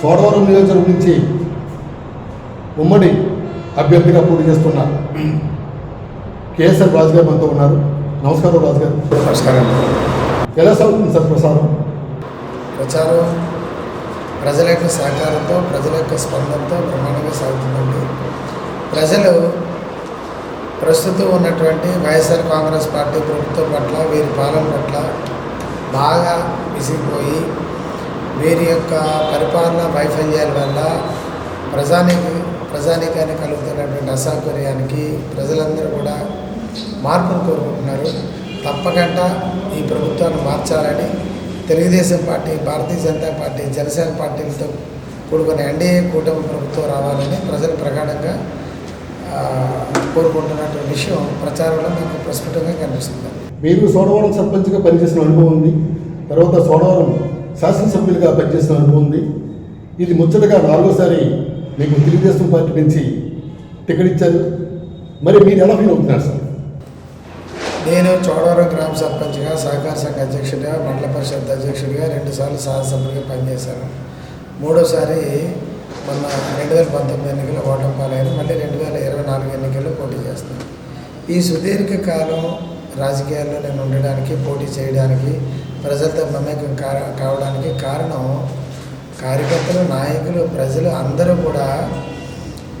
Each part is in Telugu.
సోడవరం నియోజకవర్గం నుంచి ఉమ్మడి అభ్యర్థిగా పోటీ చేస్తున్న కేఎస్ఆర్ రాజు గారు మనతో ఉన్నారు. నమస్కారం రాజు గారు నమస్కారం. ఎలా సాగుతుంది సార్ ప్రసారం? ప్రచారం ప్రజల యొక్క సహకారంతో ప్రజల యొక్క స్పందనతో బ్రహ్మాండంగా సాగుతుందండి. ప్రజలు ప్రస్తుతం ఉన్నటువంటి వైఎస్ఆర్ కాంగ్రెస్ పార్టీ ప్రభుత్వం పట్ల వీరి పాలన పట్ల బాగా విసిగిపోయి వీరి యొక్క పరిపాలన వైఫల్యాల వల్ల ప్రజానికి ప్రజానికాన్ని కలుగుతున్నటువంటి అసౌకర్యానికి ప్రజలందరూ కూడా మార్పును కోరుకుంటున్నారు. తప్పకుండా ఈ ప్రభుత్వాన్ని మార్చాలని తెలుగుదేశం పార్టీ భారతీయ జనతా పార్టీ జనసేన పార్టీలతో కూడుకుని ఎన్డీఏ కూటమి ప్రభుత్వం రావాలని ప్రజలు ప్రగాఢంగా కోరుకుంటున్నటువంటి విషయం ప్రచారంలో మీకు ప్రస్ఫుటంగా కనిపిస్తుంది. మీరు సోడవరం సర్పంచ్గా పనిచేసిన అనుభవం ఉంది. తర్వాత సోడవరం శాసనసభ్యులుగా పనిచేసిన అనుభవం ఉంది. ఇది ముచ్చటగా నాలుగోసారి మీకు తెలుగుదేశం పార్టీ నుంచి టికెట్ ఇచ్చారు. మరి మీరు ఎలా ఫీల్ అవుతున్నారు సార్? నేను చోడవరం గ్రామ సర్పంచ్గా సహకార సంఘ అధ్యక్షుడిగా మండల పరిషత్ అధ్యక్షుడిగా రెండుసార్లు శాసనసభ్యులుగా పనిచేశాను. మూడోసారి మొన్న రెండు వేల పంతొమ్మిది ఎన్నికల్లో ఓటమి పాలయ్యాను. మళ్ళీ రెండు వేల ఇరవై నాలుగు ఎన్నికల్లో పోటీ చేస్తాను ఈ సుదీర్ఘ కాలం రాజకీయాల్లో నేను ఉండడానికి పోటీ చేయడానికి ప్రజలతో మమేకం కావడానికి కారణం కార్యకర్తలు నాయకులు ప్రజలు అందరూ కూడా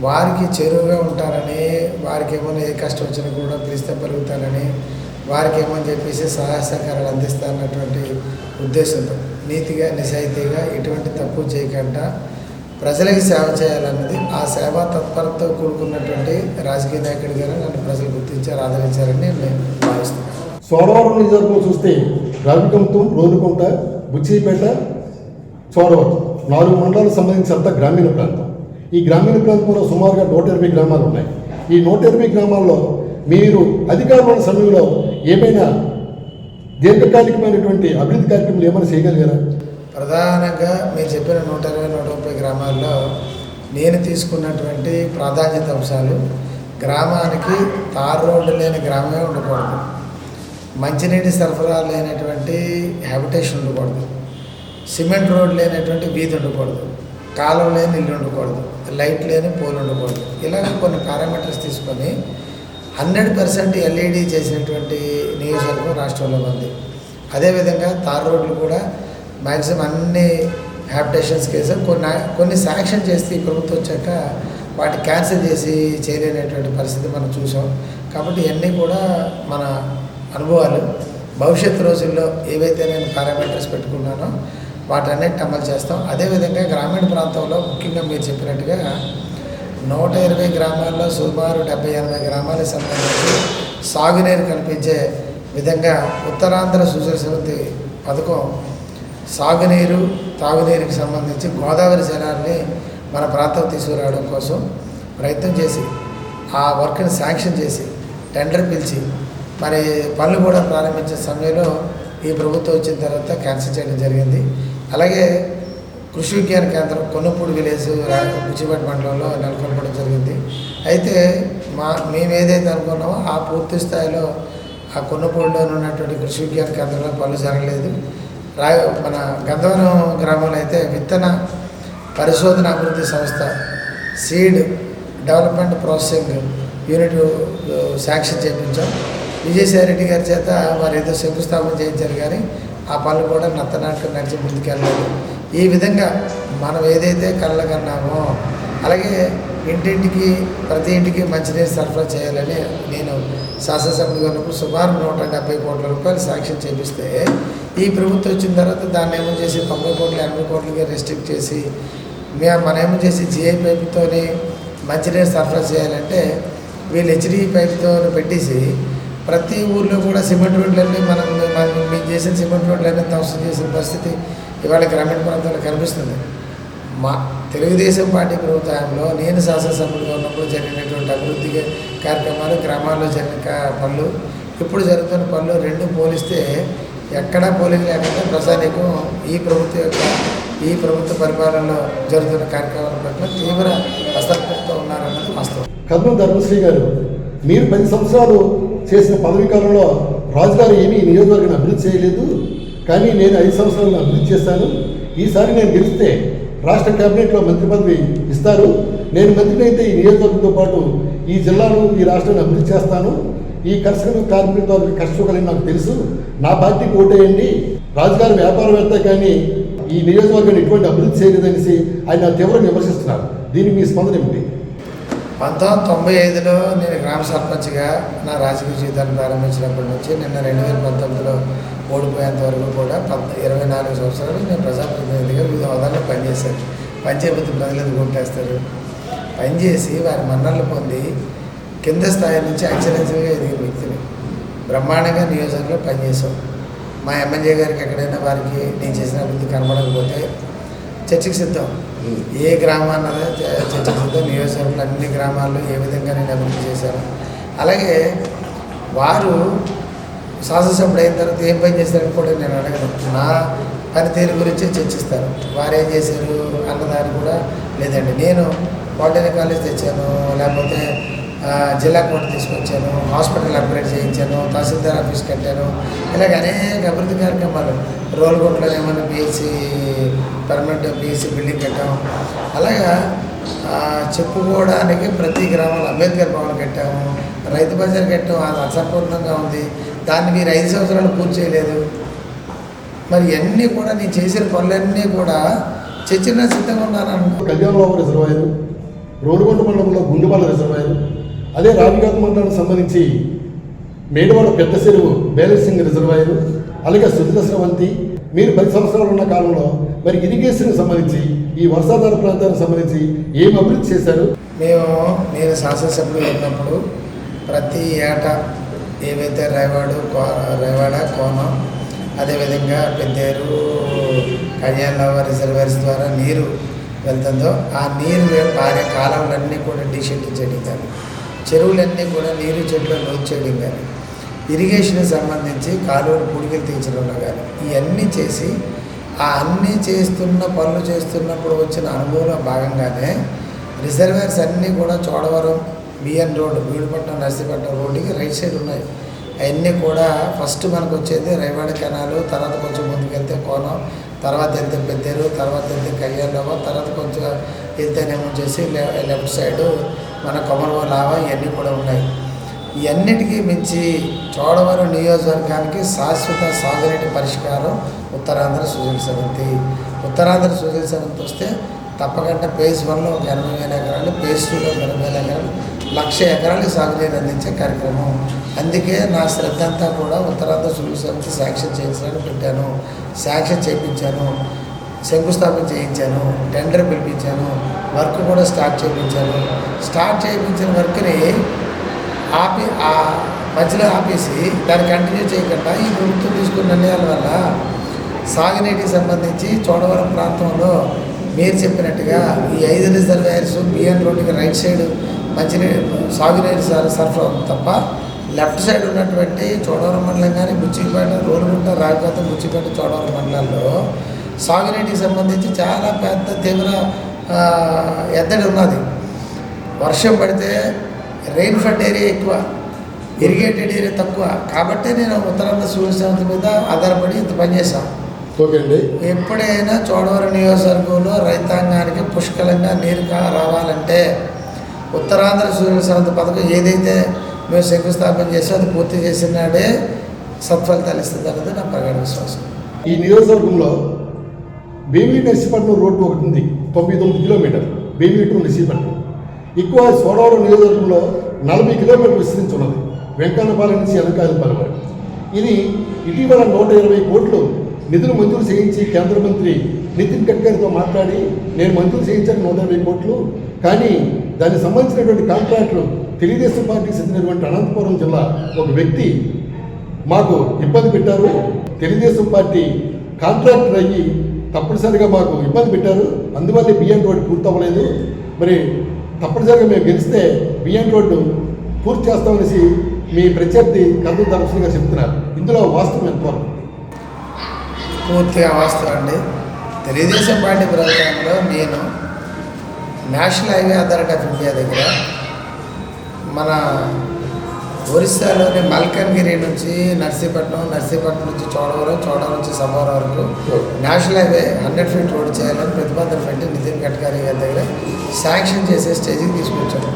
వారికి చేరువుగా ఉంటారని వారికి ఏమైనా ఏ కష్టం వచ్చినా కూడా పిలిస్తే పలుకుతానని వారికి ఏమని చెప్పేసి సహాయ సహకారాలు అందిస్తారన్నటువంటి ఉద్దేశంతో నీతిగా నిజాయితీగా ఎటువంటి తప్పు చేయకుండా ప్రజలకి సేవ చేయాలన్నది ఆ సేవా తత్పరతో కూడుకున్నటువంటి రాజకీయ నాయకుడిగా నన్ను ప్రజలు గుర్తించారు ఆదరించారని నేను భావిస్తున్నాను. సోమవారం నియోజకవర్గం చూస్తే రావికంతం రోలుకుంట బుచ్చిపేట చోడవరం. నాలుగు మండలాలకు సంబంధించినంత గ్రామీణ ప్రాంతం. ఈ గ్రామీణ ప్రాంతంలో సుమారుగా నూట ఇరవై గ్రామాలు ఉన్నాయి. ఈ నూట ఇరవై గ్రామాల్లో మీరు అధికారంలో సమయంలో ఏమైనా దీర్ఘకాలికమైనటువంటి అభివృద్ధి కార్యక్రమాలు ఏమైనా చేయగలిగారా? ప్రధానంగా మీరు చెప్పిన నూట ఇరవై నూట ముప్పై గ్రామాల్లో నేను తీసుకున్నటువంటి ప్రాధాన్యత అంశాలు గ్రామానికి తార్ రోడ్డు లేని గ్రామమే ఉండకూడదు. మంచినీటి సరఫరా లేనటువంటి హ్యాబిటేషన్ ఉండకూడదు. సిమెంట్ రోడ్ లేనటువంటి వీధి ఉండకూడదు. కాలువ లేని ఇల్లు ఉండకూడదు. లైట్ లేని పోల్ ఉండకూడదు. ఇలాగ కొన్ని పారామీటర్స్ తీసుకొని హండ్రెడ్ పర్సెంట్ ఎల్ఈడి చేసినటువంటి నియోజకవర్గం రాష్ట్రంలో ఉంది. అదేవిధంగా తార్ రోడ్లు కూడా మ్యాక్సిమం అన్ని హ్యాబిటేషన్స్ కేసు కొన్ని కొన్ని శాంక్షన్ చేస్తే ఈ ప్రభుత్వం వచ్చాక వాటి క్యాన్సిల్ చేసి చేయలేనటువంటి పరిస్థితి మనం చూసాం. కాబట్టి ఇవన్నీ కూడా మన అనుభవాలు భవిష్యత్తు రోజుల్లో ఏవైతే నేను పారామీటర్స్ పెట్టుకున్నానో వాటన్నిటిని అమలు చేస్తాం. అదేవిధంగా గ్రామీణ ప్రాంతంలో ముఖ్యంగా మీరు చెప్పినట్టుగా నూట ఇరవై గ్రామాల్లో సుమారు డెబ్బై ఎనభై గ్రామాలకు సంబంధించి సాగునీరు కల్పించే విధంగా ఉత్తరాంధ్ర సుజల సమితి పథకం సాగునీరు తాగునీరుకి సంబంధించి గోదావరి జలాన్ని మన ప్రాంతం తీసుకురావడం కోసం ప్రయత్నం చేసి ఆ వర్క్ని శాంక్షన్ చేసి టెండర్ పిలిచి మరి పనులు కూడా ప్రారంభించే సమయంలో ఈ ప్రభుత్వం వచ్చిన తర్వాత క్యాన్సిల్ చేయడం జరిగింది. అలాగే కృషి విజ్ఞాన కేంద్రం కొన్నపూడి విలేజ్ కుచిపేట మండలంలో నెలకొల్పడం జరిగింది. అయితే మా మేము ఏదైతే అనుకున్నామో ఆ పూర్తి స్థాయిలో ఆ కొన్నపూడిలో ఉన్నటువంటి కృషి విజ్ఞాన కేంద్రంలో పనులు జరగలేదు. రా మన గంధవరం గ్రామంలో అయితే విత్తన పరిశోధన అభివృద్ధి సంస్థ seed development processing unit sanction చేయించాం విజయసాయిరెడ్డి గారి చేత వారు ఏదో శంకుస్థాపన చేయించారు కానీ ఆ పనులు కూడా నత్తనాటకం నడిచి ముందుకెళ్ళలేదు. ఈ విధంగా మనం ఏదైతే కళ్ళ కన్నామో అలాగే ఇంటింటికి ప్రతి ఇంటికి మంచినీరు సరఫరా చేయాలని నేను శాసనసభ్యులుగా ఉన్నప్పుడు సుమారు నూట డెబ్బై కోట్ల రూపాయలు శాంక్షన్ చేపిస్తే ఈ ప్రభుత్వం వచ్చిన తర్వాత దాన్ని ఏమో చేసి తొంభై కోట్లు ఎనభై కోట్లకి రెస్ట్రిక్ట్ చేసి మేము మనం ఏమో చేసి జిఐ పైపుతోనే మంచినీరు సరఫరా చేయాలంటే వీళ్ళు హెచ్డి పైపుతో పెట్టేసి ప్రతి ఊర్లో కూడా సిమెంట్ రోడ్లన్నీ మనం మేము చేసిన సిమెంట్ రోడ్లన్నీ ధ్వంసం చేసిన పరిస్థితి ఇవాళ గ్రామీణ ప్రాంతాల్లో కనిపిస్తుంది. మా తెలుగుదేశం పార్టీ ప్రభుత్వంలో నేను శాసనసభ్యుడిగా ఉన్నప్పుడు జరిగినటువంటి అభివృద్ధి కార్యక్రమాలు గ్రామాల్లో జరిగిన పనులు ఇప్పుడు జరుగుతున్న పనులు రెండు పోలిస్తే ఎక్కడా పోలిక లేకుండా ప్రజానీకం ఈ ప్రభుత్వం యొక్క ఈ ప్రభుత్వ పరిపాలనలో జరుగుతున్న కార్యక్రమాల పట్ల తీవ్ర అసంతృప్తితో ఉన్నారన్నది వాస్తవం. కర్నూలు ధర్మశ్రీ గారు మీరు పది సంవత్సరాలు చేసిన పదవీ కాలంలో రాజుగారు ఏమీ నియోజకవర్గాన్ని అభివృద్ధి చేయలేదు. కానీ నేను ఐదు సంవత్సరాలు అభివృద్ధి చేస్తాను ఈసారి నేను గెలిస్తే రాష్ట్ర కేబినెట్లో మంత్రి పదవి ఇస్తారు. నేను మంత్రిని అయితే ఈ నియోజకవర్గంతో పాటు ఈ జిల్లాను ఈ రాష్ట్రాన్ని అభివృద్ధి చేస్తాను. ఈ కర్షకులు కార్మికుల ద్వారా నాకు తెలుసు. నా పార్టీకి ఓటేయండి. రాజుగారి వ్యాపారవేత్త కానీ ఈ నియోజకవర్గాన్ని ఎటువంటి అభివృద్ధి చేయలేదనేసి ఆయన తీవ్రంగా విమర్శిస్తున్నారు. దీనికి మీ స్పందన ఏమిటి? పంతొమ్మిది తొంభై ఐదులో నేను గ్రామ సర్పంచ్గా నా రాజకీయ జీవితాన్ని ప్రారంభించినప్పటి నుంచి నిన్న రెండు వేల పంతొమ్మిదిలో ఓడిపోయేంత వరకు కూడా పంత ఇరవై నాలుగు సంవత్సరాలు నేను ప్రజాప్రతినిధిగా వివిధ హోదాల్లో పనిచేశాను. పంచాయతీ ప్రజలు ఎందుకు పనిచేసి వారి మన్నలు పొంది కింద స్థాయి నుంచి ఎక్సలెన్స్గా ఎదిగిన వ్యక్తిని బ్రహ్మాండంగా నియోజకవర్గంలో పనిచేశాం. మా ఎమ్మెల్యే గారికి ఎక్కడైనా వారికి నేను చేసిన అభివృద్ధి కనబడకపోతే చర్చకు సిద్ధం. ఏ గ్రామాన్నదో చ- నియోజకవర్గంలో అన్ని గ్రామాల్లో ఏ విధంగా నేను అభివృద్ధి చేశాను అలాగే వారు శాసనసభ్యుడు అయిన తర్వాత ఏం పని చేశారని కూడా నేను అడగను. నా పనితీరు గురించే చర్చిస్తారు. వారు ఏం చేశారు అన్నదాన్ని కూడా లేదండి. నేను పాలిటెక్నిక్ కాలేజ్ తెచ్చాను. లేకపోతే జిల్లాకు జిల్లా తీసుకొచ్చాను హాస్పిటల్ అప్గ్రేడ్ చేయించాను తహసీల్దార్ ఆఫీస్ కట్టాను. ఇలాగ అనేక అభివృద్ధి కార్యక్రమాలు రోల్గొండలో ఏమైనా బీఎస్సీ పర్మనెంట్ బీఎస్సీ బిల్డింగ్ కట్టాం. అలాగా చెప్పుకోవడానికి ప్రతి గ్రామంలో అంబేద్కర్ భవన్ కట్టాము. రైతు బజార్ కట్టాము అది అసంపూర్ణంగా ఉంది. దాన్ని మీరు ఐదు సంవత్సరాలు పూర్తి చేయలేదు. మరి ఇవన్నీ కూడా నేను చేసిన పనులన్నీ కూడా చర్చన సిద్ధంగా ఉన్నాను కళ్యాణరావు రిజర్వాయర్ రోడ్డు మండలంలో గుండుమల రిజర్వాయర్ అదే రావిఘాత మండలానికి సంబంధించి మేడవాడ పెద్ద చెరువు బేలసింగ్ రిజర్వాయర్ అలాగే సుజల స్రవంతి మీరు పది సంవత్సరాలు ఉన్న కాలంలో మరి ఇరిగేషన్కి సంబంధించి ఈ వర్షాధార ప్రాంతానికి సంబంధించి ఏం అభివృద్ధి చేశారు? మేము నేను శాసనసభ్యులు ఉన్నప్పుడు ప్రతి ఏటా ఏవైతే రైవాడు కో రైవాడ కోనం అదేవిధంగా పెద్దేరు కళ్యాణరావు రిజర్వేర్స్ ద్వారా నీరు వెళ్తుందో ఆ నీరు పారే కాలంలన్నీ కూడా టీషర్ట్ చేయడం చెరువులన్నీ కూడా నీరు చెట్లు లోతు చేయడం కానీ ఇరిగేషన్కి సంబంధించి కాలువలు పుడికలు తీర్చడంలో కానీ ఇవన్నీ చేసి ఆ అన్నీ చేస్తున్న పనులు చేస్తున్నప్పుడు వచ్చిన అనుభవంలో భాగంగానే రిజర్వేర్స్ అన్నీ కూడా Chodavaram B N road Veedupatnam Narsipatnam రోడ్డుకి రైట్ సైడ్ ఉన్నాయి. అవన్నీ కూడా ఫస్ట్ మనకు వచ్చేది రైవాడ కెనాలు తర్వాత కొంచెం ముందుకు వెళ్తే కోనం తర్వాత వెళ్తే పెద్దేరు తర్వాత వెళ్తే కయ్యాలవ తర్వాత కొంచెం వెళ్తేనేమో చేసి లెఫ్ట్ సైడు మన కొమరవ లావా ఇవన్నీ కూడా ఉన్నాయి. ఇవన్నిటికీ మించి చోడవరం నియోజకవర్గానికి శాశ్వత సాగునీటి పరిష్కారం ఉత్తరాంధ్ర సుజల సమితి. ఉత్తరాంధ్ర సుజల సమితి వస్తే తప్పకుండా పేజ్ వన్లో ఒక ఎనభై వేల ఎకరాలు పేజ్ టూలో ఒక ఎనభై వేల ఎకరాలు లక్ష ఎకరాలు సాగునీరు అందించే కార్యక్రమం. అందుకే నా శ్రద్ధ అంతా కూడా ఉత్తరాంధ్ర సుజల సమితి శాంక్షన్ చేయించడానికి పెట్టాను. శాంక్షన్ చేయించాను శంకుస్థాపన చేయించాను టెండర్ పిలిపించాను. వర్క్ కూడా స్టార్ట్ చేయించాను. స్టార్ట్ చేయించిన వర్క్ని ఆపి ఆ మధ్యలో ఆపేసి దాన్ని కంటిన్యూ చేయకుండా ఈ ప్రభుత్వం తీసుకున్న నిర్ణయాల వల్ల సాగునీటికి సంబంధించి చోడవరం ప్రాంతంలో మీరు చెప్పినట్టుగా ఈ ఐదు రిజర్వాయర్స్ బిఎన్ రోడ్డుకి రైట్ సైడ్ మంచినీరు సాగునీరు సర- సరఫరా ఉంది తప్ప లెఫ్ట్ సైడ్ ఉన్నటువంటి చోడవరం మండలం కానీ బుచ్చిపేట రోలుగుంట రాకపోతే బుచ్చిపేట చోడవరం మండలాల్లో సాగునీటికి సంబంధించి చాలా పెద్ద తీవ్ర ఎద్దడి ఉన్నది. వర్షం పడితే రెయిన్ ఫ్లడ్ ఏరియా ఎక్కువ ఇరిగేటెడ్ ఏరియా తక్కువ. కాబట్టే నేను ఉత్తరాంధ్ర సూర్యశాంతి మీద ఆధారపడి ఇంత పనిచేశాను ఓకే అండి. ఎప్పుడైనా చోడవరం నియోజకవర్గంలో రైతాంగానికి పుష్కలంగా నీరు రావాలంటే ఉత్తరాంధ్ర సూర్యశాంతి పథకం ఏదైతే మేము శంకుస్థాపన చేసో అది పూర్తి చేసినాడే సత్ఫలితాలు ఇస్తుంది అన్నది నా ప్రగాఢ విశ్వాసం. ఈ నియోజకవర్గంలో భీమిలి నర్సీపట్నం రోడ్డు ఒకటి ఉంది తొంభై తొమ్మిది కిలోమీటర్లు. భీమిలి టు నర్సీపట్నం. ఎక్కువ సోడవరం నియోజకవర్గంలో నలభై కిలోమీటర్లు విస్తరించి ఉన్నది వెంకన్నపాలెం నుంచి అనకాయలపాలెం వరకు. ఇది ఇటీవల నూట ఇరవై కోట్లు నిధులు మంజూరు చేయించి కేంద్ర మంత్రి నితిన్ గడ్కరీతో మాట్లాడి నేను మంజూరు చేయించాను నూట ఇరవై కోట్లు కానీ దానికి సంబంధించినటువంటి కాంట్రాక్టులు తెలుగుదేశం పార్టీకి చెందినటువంటి అనంతపురం జిల్లా ఒక వ్యక్తి మాకు ఇబ్బంది పెట్టారు. తెలుగుదేశం పార్టీ కాంట్రాక్టర్ అయ్యి తప్పనిసరిగా మాకు ఇబ్బంది పెట్టారు. అందువల్ల బియ్యం రోడ్డు పూర్తి అవ్వలేదు మరి తప్పనిసరిగా మేము గెలిస్తే బియ్యం రోడ్డు పూర్తి చేస్తామనేసి మీ ప్రత్యర్థి కందు దర్శనం గారు చెప్తున్నారు. ఇందులో వాస్తవం ఎంతవరకు? పూర్తిగా వాస్తవం అండి. తెలుగుదేశం పార్టీ ప్రభుత్వంలో నేను national highway authority of India దగ్గర మన ఒరిస్సాలోని మల్కన్గిరి నుంచి నర్సీపట్నం నర్సీపట్నం నుంచి చోడవరం చోడవరం నుంచి సభవరం వరకు national highway hundred feet road చేయాలని ప్రతిపాదన పెట్టి నితిన్ గడ్కరీ గారి దగ్గర శాంక్షన్ చేసే స్టేజ్కి తీసుకొచ్చారు.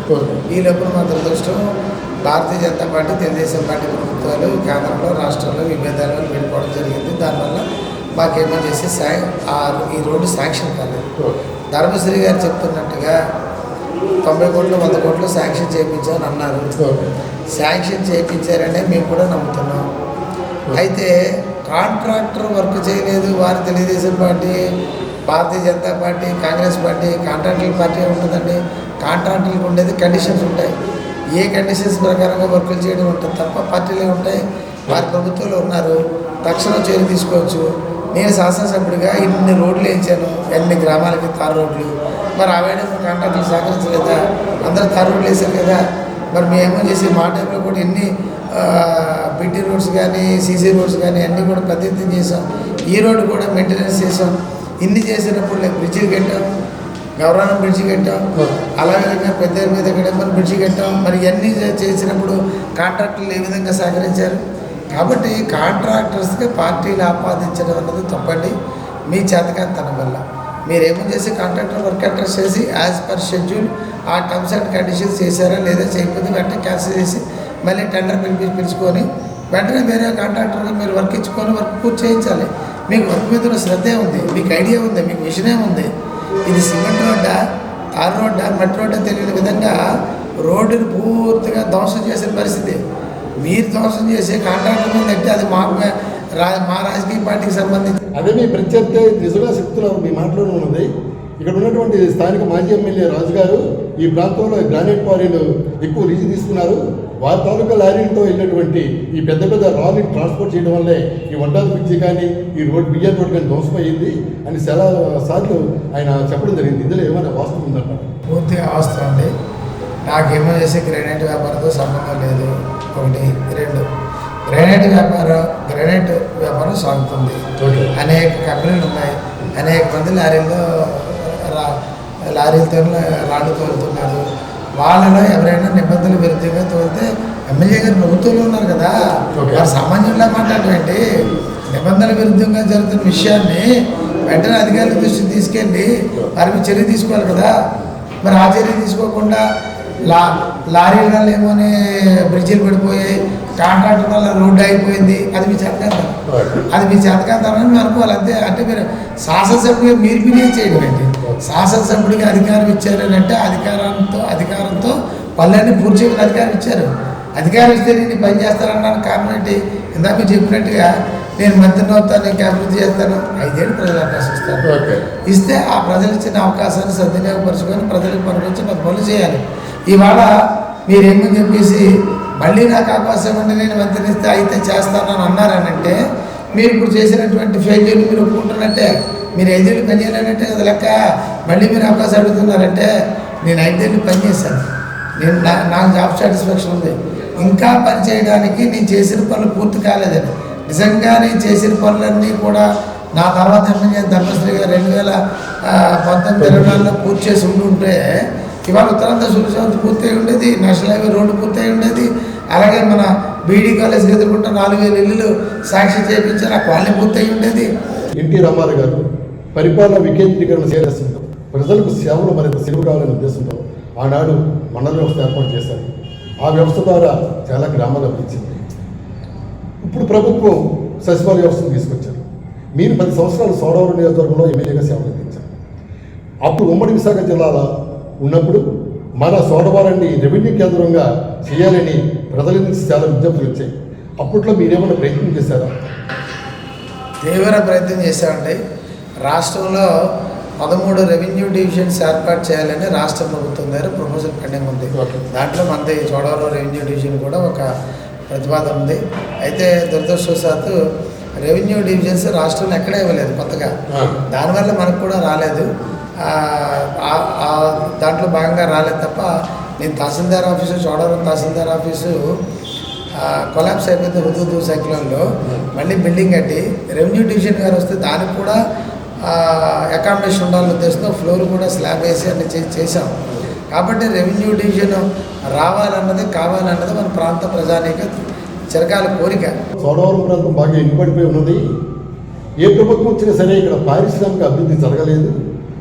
ఈ లోపల మా దురదృష్టం భారతీయ జనతా పార్టీ తెలుగుదేశం పార్టీ ప్రభుత్వాలు కేంద్రంలో రాష్ట్రంలో విభేదాల వెళ్ళిపోవడం జరిగింది. దానివల్ల మాకేమో చేసి శా ఆ ఈ రోడ్డు శాంక్షన్ కాలేదు. ధర్మశ్రీ గారు చెప్తున్నట్టుగా తొంభై కోట్లు వంద కోట్లు శాంక్షన్ చేయించామని అన్నారు. శాంక్షన్ చేయించారనే మేము కూడా నమ్ముతున్నాం. అయితే కాంట్రాక్టర్ వర్క్ చేయలేదు. వారు Telugu Desam party Bharatiya Janata party Congress party కాంట్రాక్టుల party ఉంటుందండి. కాంట్రాక్టులకు ఉండేది కండిషన్స్ ఉంటాయి. ఏ కండిషన్స్ ప్రకారంగా వర్కులు చేయడం ఉంటుంది తప్ప పార్టీలే ఉంటాయి. వారి ప్రభుత్వంలో ఉన్నారు. తక్షణం చర్య తీసుకోవచ్చు. నేను శాసనసభ్యుడిగా ఇన్ని రోడ్లు వేయించాను. ఎన్ని గ్రామాలకి తారు రోడ్లు. మరి ఆవేడ కాంట్రాక్టులు సహకరించలేదా? అందరూ తరువులు వేశారు కదా. మరి మేము చేసి మా టైంలో కూడా ఎన్ని బిట్టి రోడ్స్ కానీ సీసీ రోడ్స్ కానీ అన్నీ కూడా పెద్ద చేసాం ఈ రోడ్డు కూడా మెయింటెనెన్స్ చేసాం ఇన్ని చేసినప్పుడు బ్రిడ్జి కట్టాం. గౌరవం బ్రిడ్జి కట్టాం. అలాగే పెద్ద మీద కట్టమని బ్రిడ్జి కట్టాం. మరి ఇవన్నీ చేసినప్పుడు కాంట్రాక్టర్లు ఏ విధంగా సహకరించారు? కాబట్టి కాంట్రాక్టర్స్కి పార్టీలు ఆపాదించడం అన్నది తప్పండి. మీ చేతకాంతనం వల్ల. మీరేమో చేసి కాంట్రాక్టర్ వర్క్ అడ్రస్ చేసి యాజ్ పర్ షెడ్యూల్ ఆ టర్మ్స్ అండ్ కండిషన్స్ చేశారా లేదా చేయకపోతే వెంటనే క్యాన్సిల్ చేసి మళ్ళీ టెండర్ పిలిపి పిలుచుకొని వెంటనే వేరే కాంట్రాక్టర్గా మీరు వర్క్ ఇచ్చుకొని వర్క్ పూర్తి చేయించాలి. మీకు వర్క్ మీద ఉన్న శ్రద్ధే ఉంది మీకు ఐడియా ఉంది మీకు విషనే ఉంది. ఇది సిమెంట్ రోడ్డా తార్ రోడ్డా మట్టి రోడ్డా తెలియని విధంగా రోడ్డుని పూర్తిగా ధ్వంసం చేసిన పరిస్థితి. మీరు ధ్వంసం చేసే కాంట్రాక్టర్ మీద అంటే అది మాకు రా మా రాజకీయ పార్టీకి సంబంధించి. అదే మీ ప్రత్యర్థి నిజంగా శక్తులు మీ మాటలోనే ఉన్నది. ఇక్కడ ఉన్నటువంటి స్థానిక మాజీ ఎమ్మెల్యే రాజు గారు ఈ ప్రాంతంలో గ్రానైట్ క్వారీలు ఎక్కువ లీజు తీసుకున్నారు. వారి తాలూకా లారీలతో వెళ్ళినటువంటి ఈ పెద్ద పెద్ద రాళ్ళు ట్రాన్స్పోర్ట్ చేయడం వల్లే ఈ వడ్డాది బ్రిడ్జి కానీ ఈ రోడ్ బియ్యం రోడ్ కానీ ధ్వంసమైంది అని చాలా సార్లు ఆయన చెప్పడం జరిగింది. ఇందులో ఏమైనా వాస్తవం ఉందంట పూర్తిగా అవసరం అండి. నాకేమో చేసే గ్రానైట్ వ్యాపారంతో సంబంధం లేదు. ఒకటి రెండు. గ్రానైట్ వ్యాపారం గ్రానైట్ వ్యాపారం సాగుతుంది. అనేక కంపెనీలు ఉన్నాయి. అనేక మంది లారీల్లో లారీలతో రాళ్ళు తోలుతున్నారు. వాళ్ళలో ఎవరైనా నిబంధనలు విరుద్ధంగా తోలితే ఎమ్మెల్యే గారు ప్రభుత్వంలో ఉన్నారు కదా. వారు సామాన్యుల్లా మాట్లాడేంటి నిబంధనల విరుద్ధంగా జరుగుతున్న విషయాన్ని వెంటనే అధికారుల దృష్టికి తీసుకెళ్ళి వారి చర్య తీసుకోవాలి కదా. మరి ఆ చర్య తీసుకోకుండా లా లారీల వల్ల ఏమోని బ్రిడ్జిలు పడిపోయాయి కాంట్రాక్టర్ వల్ల రోడ్డు అయిపోయింది అది మీ చేతకాంతం అది మీ చేతకాంతం అని మీరు అనుకోవాలి. అంతే అంటే మీరు శాసనసభ్యుడిగా మీరు బిహేవ్ చేయడం ఏంటి శాసనసభ్యుడికి అధికారం ఇచ్చారు అని అంటే అధికారంతో అధికారంతో పనులన్నీ పూర్తి అధికారం ఇచ్చారు. అధికారం ఇస్తే నేను పని చేస్తానన్నాను. కారణం ఏంటి? ఇందాక మీరు చెప్పినట్టుగా నేను మంత్రిని అవుతాను ఇంకా అభివృద్ధి చేస్తాను. ఐదేళ్ళు ప్రజలు ఓకే. ఇస్తే ఆ ప్రజలు ఇచ్చిన అవకాశాన్ని సద్వినియోగపరచుకొని ప్రజలకు పనిపించి మన పనులు చేయాలి. ఇవాళ మీరేమని చెప్పేసి మళ్ళీ నాకు అవకాశం ఇవ్వండి నేను మంత్రిని ఇస్తే అయితే చేస్తానని అన్నారనంటే మీరు ఇప్పుడు చేసినటువంటి ఫెయిల్యూర్ మీరు ఒప్పుకుంటున్నట్టే మీరు ఐదేళ్ళు పని చేయాలంటే అది లెక్క. మళ్ళీ మీరు అవకాశం అడుగుతున్నారంటే నేను ఐదేళ్ళు పని చేశాను. నేను నా నాకు జాబ్ సాటిస్ఫాక్షన్ ఉంది. ఇంకా పని చేయడానికి నేను చేసిన పనులు పూర్తి కాలేదని. నిజంగా నేను చేసిన పనులన్నీ కూడా నా తర్వాత ఎమ్మెల్యే ధర్మశ్రీ గారు రెండు వేల పంతొమ్మిది ఇరవై నాలుగులో పూర్తి చేసి ఉండి ఉంటే ఇవాళ ఉత్తరాంధ్ర సూర్యశాంతి పూర్తి అయి ఉండేది నేషనల్ హైవే రోడ్డు పూర్తి అయి ఉండేది అలాగే మన బీడీ కాలేజ్ ఎదుర్కొంటే నాలుగు వేల ఇల్లులు సాక్షి చేయించారు ఆ కాలనీ పూర్తి అయి ఉండేది. ఎన్టీ రామారావు గారు పరిపాలన వికేంద్రీకరణ చేయాల్సిందో ప్రజలకు సేవలు మరింత సెలవు కావాలనే ఉద్దేశంతో ఆనాడు మండల వ్యవస్థ ఏర్పాటు చేశారు. ఆ వ్యవస్థ ద్వారా చాలా గ్రామాలు అభివృద్ధింది ఇప్పుడు ప్రభుత్వం సచివాలయ వ్యవస్థను తీసుకొచ్చారు. మీరు పది సంవత్సరాలు సోడవరం నియోజకవర్గంలో ఎమ్మెల్యేగా సేవలు అందించారు. అప్పుడు ఉమ్మడి విశాఖ జిల్లాలో ఉన్నప్పుడు మన సోడవరాన్ని రెవెన్యూ కేంద్రంగా చేయాలని ప్రజల నుంచి చాలా విజ్ఞప్తులు వచ్చాయి. అప్పట్లో మీరేమైనా ప్రయత్నం చేశారా? తీవ్ర ప్రయత్నం చేశామండి. రాష్ట్రంలో పదమూడు రెవెన్యూ డివిజన్స్ ఏర్పాటు చేయాలని రాష్ట్ర ప్రభుత్వం దగ్గర ప్రపోజల్ పెండింగ్ ఉంది. దాంట్లో మనది చోడవరం రెవెన్యూ డివిజన్ కూడా ఒక ప్రతిపాదన ఉంది. అయితే దురదృష్టవశాత్తు రెవెన్యూ డివిజన్స్ రాష్ట్రంలో ఎక్కడా ఇవ్వలేదు కొత్తగా. దానివల్ల మనకు కూడా రాలేదు. దాంట్లో భాగంగా రాలేదు తప్ప నేను tahsildar office Chodavaram tahsildar office collapse అయిపోయింది హుదూదు సైక్లోన్లో. మళ్ళీ బిల్డింగ్ కట్టి రెవెన్యూ డివిజన్ గారు వస్తే దానికి కూడా అకామిడేషన్ ఉండాలనే ఉద్దేశంతో ఫ్లోర్ కూడా స్లాబ్ వేసి అన్ని చేసాం కాబట్టి రెవెన్యూ డివిజన్ రావాలన్నది కావాలన్నది మన ప్రాంత ప్రజానీక చిరకాల కోరిక. సోడవరం ప్రాంతం బాగా ఎన్నిపడిపోయి ఉన్నది. ఏ ప్రభుత్వం వచ్చినా సరే ఇక్కడ పారిశ్రామిక అభివృద్ధి జరగలేదు.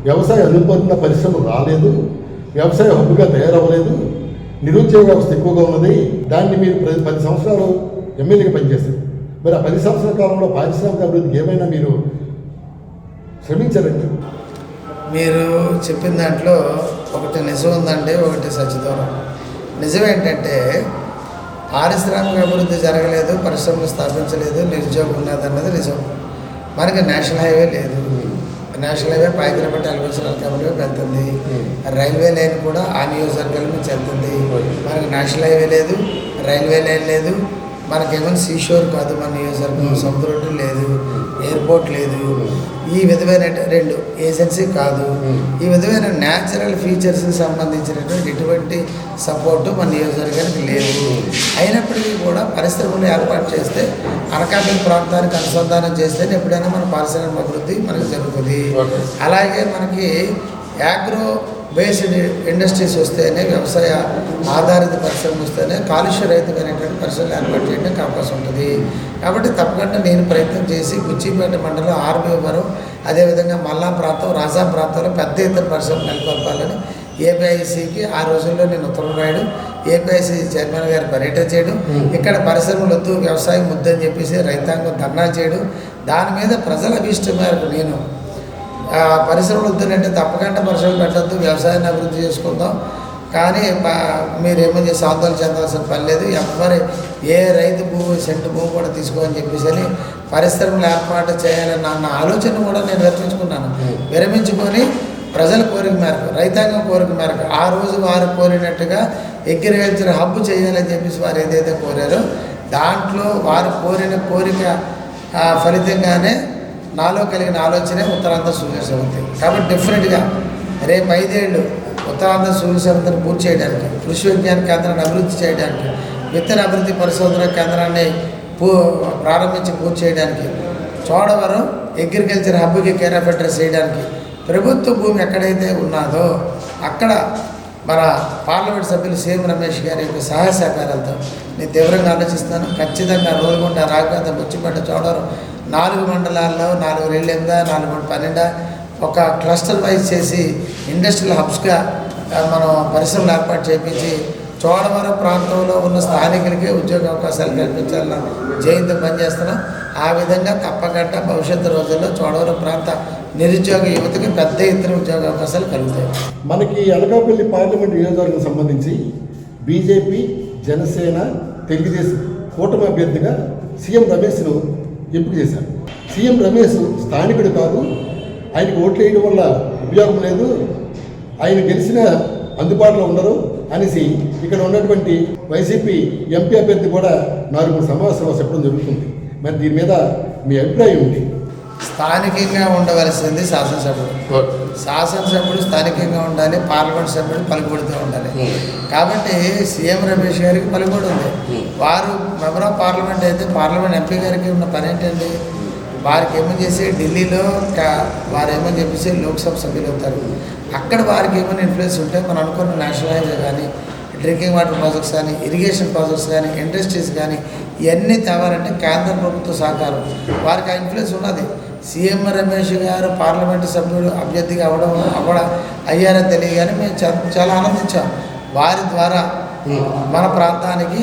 వ్యవసాయ అనుబంధ పరిశ్రమలు రాలేదు. వ్యవసాయ హబ్బుగా తయారవ్వలేదు. నిరుద్యోగ వ్యవస్థ ఎక్కువగా ఉన్నది. దాన్ని మీరు ప్రతి పది సంవత్సరాలు ఎమ్మెల్యేగా పనిచేస్తారు మరి ఆ పది సంవత్సరాల కాలంలో పారిశ్రామిక అభివృద్ధికి ఏమైనా మీరు శ్రమించారండి? మీరు చెప్పిన దాంట్లో ఒకటి నిజం ఉందండి ఒకటి సచిదూరం నిజం ఏంటంటే పారిశ్రామిక అభివృద్ధి జరగలేదు పరిశ్రమలు స్థాపించలేదు నిరుద్యోగం ఉన్నదన్నది నిజం. మనకి నేషనల్ హైవే లేదు. నేషనల్ హైవే పాయకరపట్టి అలవలసిన కంపెనీ వెళ్తుంది. రైల్వే లైన్ కూడా ఆ నియోజకవర్గాల నుంచి వెళ్తుంది మనకి నేషనల్ హైవే లేదు రైల్వే లైన్ లేదు. మనకేమో సీషోర్ కాదు మన నియోజకవర్గం సముద్ర ఒడ్డు లేదు ఎయిర్పోర్ట్ లేదు. ఈ విధమైన రెండు ఏజెన్సీ కాదు. ఈ విధమైన న్యాచురల్ ఫీచర్స్కి సంబంధించినటువంటి ఎటువంటి సపోర్టు మన నియోజకవర్గానికి లేదు. అయినప్పటికీ కూడా పరిశ్రమలు ఏర్పాటు చేస్తే అనకాపల్లి ప్రాంతానికి అనుసంధానం చేస్తే ఎప్పుడైనా మన పారిశ్రామిక అభివృద్ధి మనకు జరుగుతుంది. అలాగే మనకి యాగ్రో బేస్డ్ ఇండస్ట్రీస్ వస్తేనే వ్యవసాయ ఆధారిత పరిశ్రమలు వస్తేనే కాలుష్య రహితమైనటువంటి పరిశ్రమలు ఏర్పాటు చేయడానికి అవకాశం ఉంటుంది. కాబట్టి తప్పకుండా నేను ప్రయత్నం చేసి గుచ్చిపేట మండలం ఆర్బీ వరం అదేవిధంగా మల్లా ప్రాంతం రాజా ప్రాంతంలో పెద్ద ఎత్తున పరిశ్రమలు నెలకొల్పాలని ఏపీఐసికి ఆ రోజుల్లో నేను ఉత్తరం రాయడం ఏపీఐసి చైర్మన్ గారు పర్యటన చేయడం ఇక్కడ పరిశ్రమలు వద్దు వ్యవసాయం వద్దని చెప్పేసి రైతాంగం ధర్నా చేయడం దాని మీద ప్రజల అభిష్టం మేరకు నేను పరిశ్రమలు వద్దునంటే తప్పకుండా పరిశ్రమలు పెట్టద్దు వ్యవసాయాన్ని అభివృద్ధి చేసుకుందాం. కానీ మీరేమో చేసి ఆందోళన చెందాల్సిన పని లేదు ఎవరి ఏ రైతు భూమి సెంటు భూమి కూడా తీసుకోని చెప్పేసి అని పరిశ్రమలు ఏర్పాటు చేయాలన్న అన్న ఆలోచన కూడా నేను విరమించుకున్నాను విరమించుకొని ప్రజల కోరిక మేరకు రైతాంగం కోరిక మేరకు ఆ రోజు వారు కోరినట్టుగా అగ్రికల్చర్ హబ్ చేయాలని చెప్పేసి వారు ఏదైతే కోరారో దాంట్లో వారు కోరిన కోరిక ఫలితంగానే నాలో కలిగిన ఆలోచనే ఉత్తరాంధ్ర సూర్యశవంతి సమితి కాబట్టి డెఫినెట్గా రేపు ఐదేళ్ళు ఉత్తరాంధ్ర సూర్యశవంతిని పూర్తి చేయడానికి కృషి విజ్ఞాన కేంద్రాన్ని అభివృద్ధి చేయడానికి విత్తన అభివృద్ధి పరిశోధన కేంద్రాన్ని పూ ప్రారంభించి పూర్తి చేయడానికి చోడవరం అగ్రికల్చర్ హబ్కి కేర్ ఆఫ్ అడ్రస్ చేయడానికి ప్రభుత్వ భూమి ఎక్కడైతే ఉన్నదో అక్కడ మన పార్లమెంట్ సభ్యులు సీఎం రమేష్ గారి యొక్క సహాయ సహకారాలతో నేను తీవ్రంగా ఆలోచిస్తాను ఖచ్చితంగా రోజుకుంట రాకపోత ముచ్చిపేట చోడవరం నాలుగు మండలాల్లో నాలుగు రెండు ఎనిమిదా నాలుగు మూడు పన్నెండా ఒక క్లస్టర్ వైజ్ చేసి ఇండస్ట్రియల్ హబ్స్గా మనం పరిశ్రమలు ఏర్పాటు చేయించి చోడవరం ప్రాంతంలో ఉన్న స్థానికులకే ఉద్యోగ అవకాశాలు కల్పించాలని జయంతి పనిచేస్తున్నాం. ఆ విధంగా తప్పకుండా భవిష్యత్తు రోజుల్లో చోడవరం ప్రాంత నిరుద్యోగ యువతకి పెద్ద ఎత్తున ఉద్యోగ అవకాశాలు కలుగుతాయి. మనకి అనకాపల్లి పార్లమెంట్ నియోజకవర్గం సంబంధించి బీజేపీ జనసేన తెలుగుదేశం కూటమి అభ్యర్థిగా సీఎం రమేష్ను ఎంపిక చేశారు. సీఎం రమేష్ స్థానికుడు కాదు ఆయనకు ఓట్లు వేయడం వల్ల ఉపయోగం లేదు. ఆయన గెలిచిన అందుబాటులో ఉండరు అనేసి ఇక్కడ ఉన్నటువంటి వైసీపీ ఎంపీ అభ్యర్థి కూడా నాలుగు సమావేశంలో చెప్పడం జరుగుతుంది. మరి దీని మీద మీ అభిప్రాయం ఏంటి? స్థానికంగా ఉండవలసింది శాసనసభ్యుడు శాసనసభ్యుడు స్థానికంగా ఉండాలి పార్లమెంట్ సభ్యుడు పలుకుబడితో ఉండాలి. కాబట్టి సీఎం రమేష్ గారికి పలుకుబడి ఉంది. వారు మెంబర్ ఆఫ్ పార్లమెంట్ అయితే పార్లమెంట్ ఎంపీ గారికి ఉన్న పని ఏంటండి? వారికి ఏమో చేసి ఢిల్లీలో వారు ఏమో చెప్పేసి లోక్సభ సభ్యులు అవుతారు. అక్కడ వారికి ఏమైనా ఇన్ఫ్లుయెన్స్ ఉంటే మనం అనుకున్న నేషనల్ హైవే కానీ డ్రింకింగ్ వాటర్ ప్రాజెక్ట్స్ కానీ ఇరిగేషన్ ప్రాజెక్ట్స్ కానీ ఇండస్ట్రీస్ కానీ ఇవన్నీ తేవాలంటే కేంద్ర ప్రభుత్వ సహకారం. వారికి ఆ ఇన్ఫ్లుయెన్స్ ఉన్నది. సీఎం రమేష్ గారు పార్లమెంటు సభ్యుడు అభ్యర్థిగా అవ్వడం అవ్వడం అయ్యారని తెలియగానే మేము చాలా ఆనందించాం. వారి ద్వారా మన ప్రాంతానికి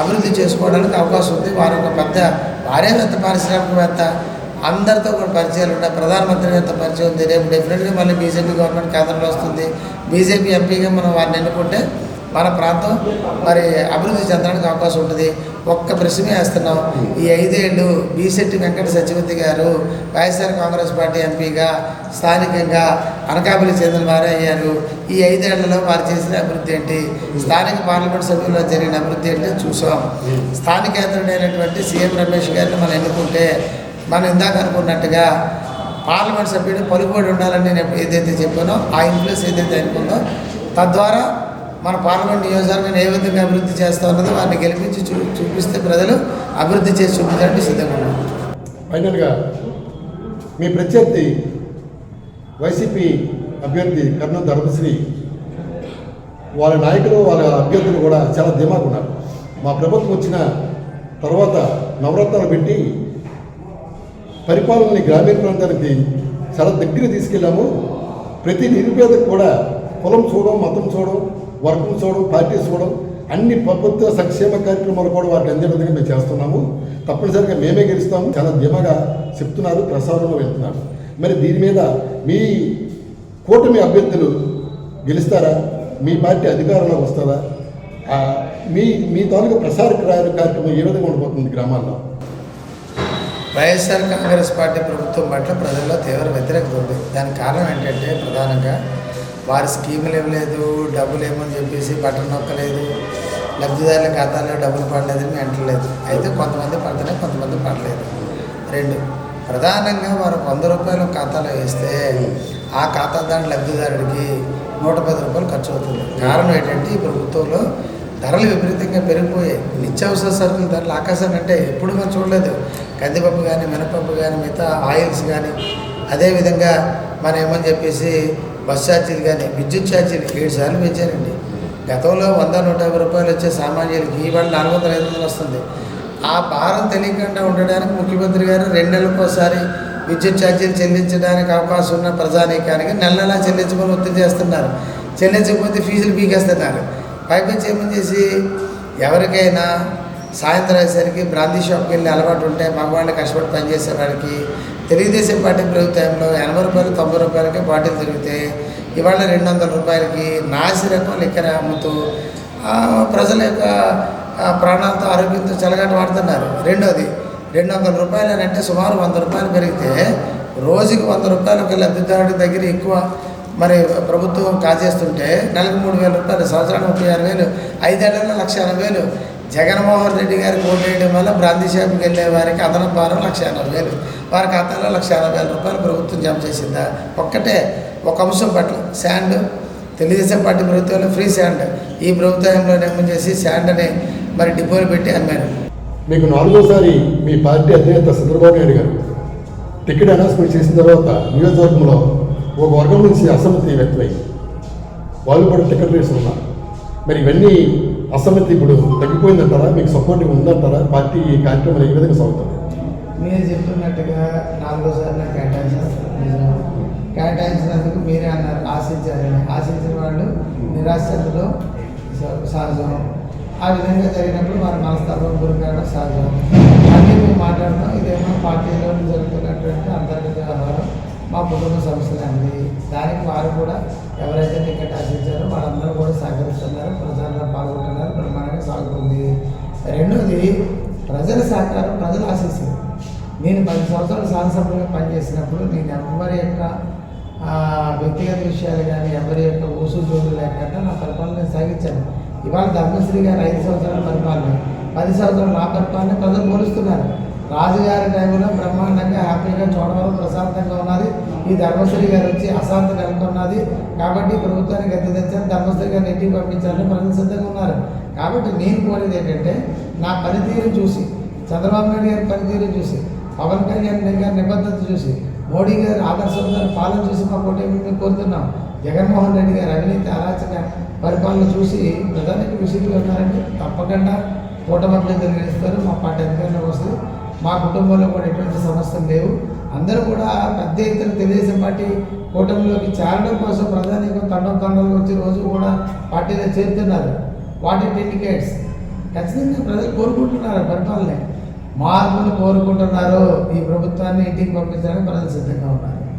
అభివృద్ధి చేసుకోవడానికి అవకాశం ఉంది. వారు ఒక పెద్ద వారే పెద్ద పారిశ్రామికవేత్త అందరితో కూడా పరిచయాలు ఉన్నాయి. ప్రధానమంత్రి గారితో పరిచయం ఉంది. రేపు డెఫినెట్గా మళ్ళీ బీజేపీ గవర్నమెంట్ కేంద్రంలో వస్తుంది. బీజేపీ ఎంపీగా మనం వారిని ఎన్నుకుంటే మన ప్రాంతం మరి అభివృద్ధి చెందడానికి అవకాశం ఉంటుంది. ఒక్క ప్రశ్న వేస్తున్నాం. ఈ ఐదేళ్ళు బీసెట్టి వెంకట సత్యవతి గారు వైఎస్ఆర్ కాంగ్రెస్ పార్టీ ఎంపీగా స్థానికంగా అనకాపల్లి చెందిన వారే అయ్యారు. ఈ ఐదేళ్ళలో వారు చేసిన అభివృద్ధి ఏంటి? స్థానిక పార్లమెంట్ సభ్యుల్లో జరిగిన అభివృద్ధి ఏంటి చూసాం. స్థానికేతరుడైనటువంటి సీఎం రమేష్ గారిని మనం ఎన్నుకుంటే మనం ఇందాక అనుకున్నట్టుగా పార్లమెంట్ సభ్యుడు పలుకుబడి ఉండాలని నేను ఏదైతే చెప్పానో ఆ ఇన్ఫ్లుయెన్స్ ఏదైతే అనుకుందో తద్వారా మన పార్లమెంట్ నియోజకవర్గాన్ని ఏ విధంగా అభివృద్ధి చేస్తా ఉన్నదో వారిని గెలిపించి చూ చూపిస్తే ప్రజలు అభివృద్ధి చేసి చూపించడానికి సిద్ధంగా ఉన్నారు ఫైనల్గా మీ ప్రత్యర్థి వైసీపీ అభ్యర్థి కర్నూలు ధర్మశ్రీ వాళ్ళ నాయకులు వాళ్ళ అభ్యర్థులు కూడా చాలా ధీమాగా ఉన్నారు. మా ప్రభుత్వం వచ్చిన తర్వాత నవరత్నాలు పెట్టి పరిపాలనని గ్రామీణ ప్రాంతానికి చాలా దగ్గర తీసుకెళ్ళాము. ప్రతి నిరుపేదకు కూడా కులం చూడడం మతం చూడడం వర్గం చూడడం పార్టీ చూడడం అన్ని ప్రభుత్వ సంక్షేమ కార్యక్రమాలు కూడా వారికి అందే మేము చేస్తున్నాము. తప్పనిసరిగా మేమే గెలుస్తాము. చాలా ధీమగా చెప్తున్నారు ప్రసారంలో వెళ్తున్నారు. మరి దీని మీద మీ కూటమి అభ్యర్థులు గెలుస్తారా? మీ పార్టీ అధికారంలోకి వస్తుందా మీ మీ తాలూకా ప్రసార కార్యక్రమం ఏ విధంగా ఉండిపోతుంది గ్రామాల్లో? వైఎస్ఆర్ కాంగ్రెస్ పార్టీ ప్రభుత్వం పట్ల ప్రజల్లో తీవ్ర వ్యతిరేకత ఉంది. దానికి కారణం ఏంటంటే ప్రధానంగా వారి స్కీములు ఇవ్వలేదు డబ్బులు ఏమని చెప్పేసి బటన్ నొక్కలేదు లబ్ధిదారుల ఖాతాలో డబ్బులు పడలేదని అంటలేదు. అయితే కొంతమంది పడుతున్నాయి కొంతమంది పడలేదు. రెండు ప్రధానంగా వారు వంద రూపాయలు ఖాతాలో వేస్తే ఆ ఖాతాదారు లబ్ధిదారుడికి నూట పది రూపాయలు ఖర్చు అవుతుంది. కారణం ఏంటంటే ఈ ప్రభుత్వంలో ధరలు విపరీతంగా పెరిగిపోయాయి. నిత్యావసర సరుకుల ధరలు ఆకాశాన్ని అంటే ఎప్పుడు మనం చూడలేదు. కందిపప్పు కానీ మినపప్పు కానీ మిగతా ఆయిల్స్ కానీ అదేవిధంగా మనం ఏమని చెప్పేసి బస్ ఛార్జీలు కానీ విద్యుత్ ఛార్జీలు ఏడు సార్లు పెంచారండి. గతంలో వంద నూట యాభై రూపాయలు వచ్చే సామాన్యులకి ఇవాళ నాలుగు వందల ఐదు వందలు వస్తుంది. ఆ భారం తెలియకుండా ఉండడానికి ముఖ్యమంత్రి గారు రెండు నెలలకు ఒకసారి విద్యుత్ ఛార్జీలు చెల్లించడానికి అవకాశం ఉన్న ప్రజానీకానికి నెల నెలా చెల్లించమని ఒత్తిడి చేస్తున్నారు. చెల్లించకపోతే ఫీజులు పీకేస్తున్నారు. పైపించి ఏమని చేసి ఎవరికైనా సాయంత్రం అయ్యేసరికి బ్రాందీ షాప్కి వెళ్ళి అలవాటు ఉంటే మగవాళ్ళు కష్టపడి పనిచేసే వాళ్ళకి తెలుగుదేశం పార్టీ ప్రభుత్వంలో ఎనభై రూపాయలు తొంభై రూపాయలకే బాటిల్ దొరికితే ఇవాళ రెండు వందల రూపాయలకి నాసి రకం లిక్కర అమ్ముతూ ప్రజల యొక్క ప్రాణాలతో ఆరోగ్యంతో చెలగాట వాడుతున్నారు. రెండోది రెండు వందల రూపాయలు అని అంటే సుమారు వంద రూపాయలు పెరిగితే రోజుకి వంద రూపాయలు ఒక లబ్ధిదారుడి దగ్గర ఎక్కువ మరి ప్రభుత్వం కాజేస్తుంటే నెలకు మూడు వేల రూపాయలు సంవత్సరానికి ముప్పై ఆరు వేలు ఐదేళ్ళలో లక్ష ఎనభై వేలు. జగన్మోహన్ రెడ్డి గారికి ఓటు వేయడం వల్ల బ్రాంతి షాప్కి వెళ్ళే వారికి అదనపు భారం లక్ష ఎనభై వేలు. వారి ఖాతాలో లక్ష ఎనభై వేల రూపాయలు ప్రభుత్వం జమ చేసిందా? ఒక్కటే ఒక అంశం పట్ల. శాండ్ తెలుగుదేశం పార్టీ ప్రభుత్వంలో ఫ్రీ శాండ్. ఈ ప్రభుత్వంలో ఏమో చేసి శాండ్ అని మరి డిపోలు పెట్టి అమ్మారు. మీకు నాలుగోసారి మీ పార్టీ అధినేత చంద్రబాబు నాయుడు గారు టికెట్ అనౌన్స్మెంట్ చేసిన తర్వాత నియోజకవర్గంలో ఒక వర్గం నుంచి అసమ్మతి వ్యక్తమైంది. వాళ్ళు కూడా టికెట్ రేసు ఉన్నారు మరి ఇవన్నీ అసమ్మతి ఇప్పుడు తగ్గిపోయిందంటారా? మీకు సపోర్ట్ ఉందంటారా? పార్టీ ఈ కార్యక్రమాలు ఏ విధంగా సాగుతుంది మీరు చెప్తున్నట్టుగా నాలుగోసారి నాకు కేటాయించారు. కేటాయించినందుకు మీరే అన్నారు ఆశించారని. ఆశించిన వాళ్ళు నిరాశలో సహజం ఆ విధంగా జరిగినప్పుడు మన మనస్తాపం గురికావడం సహజం అన్నీ మేము మాట్లాడతాం. ఇదేమో పార్టీలో జరుగుతున్నటువంటి అంతర్గత వ్యవహారం మా కుటుంబ సమస్యలు అండి దానికి వారు కూడా ఎవరైతే టికెట్ ఆశించారో వాళ్ళందరూ కూడా సహకరిస్తున్నారు ప్రజల్లో పాల్గొంటున్నారు బ్రహ్మాండంగా సాగుతుంది. రెండోది ప్రజల సహకారం ప్రజల ఆశీస్సులు. నేను పది సంవత్సరాలు శాసనసభ్యులుగా పనిచేసినప్పుడు నేను ఎవరి యొక్క వ్యక్తిగత విషయాలు కానీ ఎవరి యొక్క ఊసు జోడు లేకుండా నా పరిపాలన సాగించాను. ఇవాళ ధర్మశ్రీ గారు ఐదు సంవత్సరాల పరిపాలన. పది సంవత్సరాలు నా పరిపాలన ప్రజలు పోలుస్తున్నారు. రాజుగారి టైంలో బ్రహ్మాండంగా హ్యాపీగా చూడవరం ప్రశాంతంగా ఉన్నది. ఈ ధర్మశ్రీ గారు వచ్చి అశాంతి నెలకొన్నది. కాబట్టి ప్రభుత్వానికి ఎంత తెచ్చాను ధర్మశ్రీ గారిని ఇంటికి పంపించాలని ప్రజలు సిద్ధంగా ఉన్నారు. కాబట్టి నేను కోరేది ఏంటంటే నా పనితీరు చూసి చంద్రబాబు నాయుడు గారి పనితీరు చూసి పవన్ కళ్యాణ్ గారి నిబద్ధత చూసి మోడీ గారి ఆదర్శవంతమైన పాలన చూసి మా కూటమి మేము కోరుతున్నాం. జగన్మోహన్ రెడ్డి గారి అవినీతి అరాచక పరిపాలన చూసి ప్రధానికి విసిగిలో ఉన్నారంటే తప్పకుండా కూటమి అభ్యర్థులు గెలుస్తారు మా పార్టీ అధికారంలోకి వస్తుంది. మా కుటుంబంలో కూడా ఎటువంటి సమస్యలు లేవు. అందరూ కూడా పెద్ద ఎత్తున తెలుగుదేశం పార్టీ కూటమిలోకి చేరడం కోసం ప్రధానికం తండం తండంలో వచ్చి రోజు కూడా పార్టీలో చేరుతున్నారు. వాట్ ఇట్ ఇండికేట్స్ ఖచ్చితంగా ప్రజలు కోరుకుంటున్నారు పరిపాలనే. మార్పులు కోరుకుంటున్నారు ఈ ప్రభుత్వాన్ని ఇంటికి పంపించడానికి ప్రజలు సిద్ధంగా ఉన్నారు.